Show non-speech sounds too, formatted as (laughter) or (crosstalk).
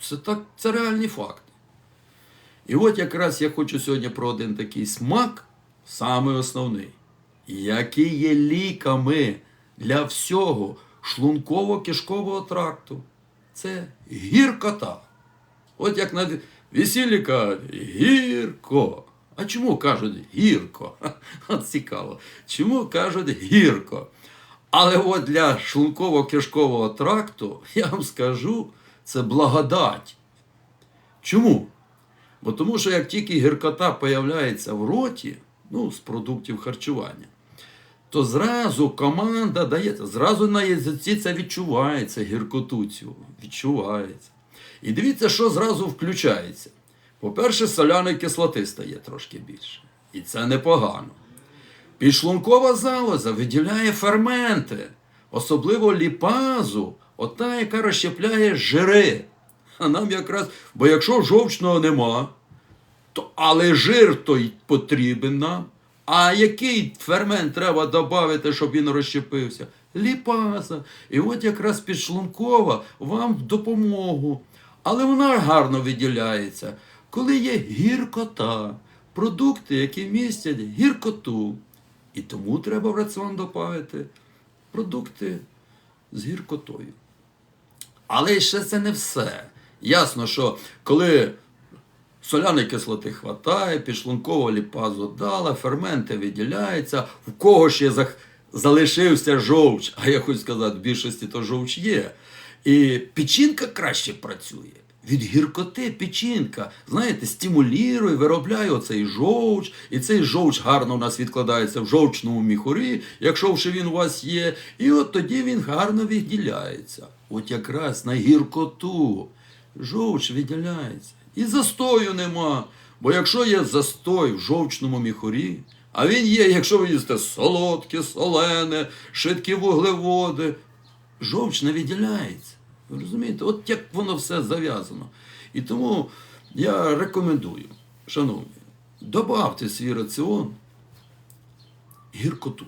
Це, так, це реальні факти. І от якраз я хочу сьогодні про один такий смак, самий основний, який є ліками для всього шлунково-кишкового тракту. Це гіркота. От як на весіллі кажуть, гірко. А чому кажуть гірко? (laughs) От цікаво. Чому кажуть гірко? Але от для шлунково-кишкового тракту, (laughs) я вам скажу, це благодать. Чому? Бо тому що як тільки гіркота появляється в роті, ну, з продуктів харчування, то зразу команда дається, зразу на язиці це відчувається, гіркоту цю, відчувається. І дивіться, що зразу включається. По-перше, соляної кислоти стає трошки більше. І це непогано. Підшлункова залоза виділяє ферменти, особливо ліпазу, ота, яка розщепляє жири. А нам якраз, бо якщо жовчного нема, то, але жир той потрібен нам. А який фермент треба додати, щоб він розщепився? Ліпаза. І от якраз підшлункова вам в допомогу. Але вона гарно виділяється, коли є гіркота, продукти, які містять гіркоту. І тому треба в раціон додати продукти з гіркотою. Але ще це не все. Ясно, що коли соляної кислоти хватає, підшлункова ліпазу дала, ферменти виділяються, в кого ще зах- залишився жовч, а я хочу сказати, в більшості то жовч є. І печінка краще працює. Від гіркоти печінка, знаєте, стимулює, виробляє оцей жовч, і цей жовч гарно у нас відкладається в жовчному міхурі, якщо вже він у вас є, і от тоді він гарно відділяється. От якраз на гіркоту жовч відділяється. І застою нема. Бо якщо є застой в жовчному міхурі, а він є, якщо ви їсте солодке, солене, швидкі вуглеводи, жовч не відділяється. Ви розумієте? От як воно все зав'язано. І тому я рекомендую, шановні, добавте свій раціон гіркоту.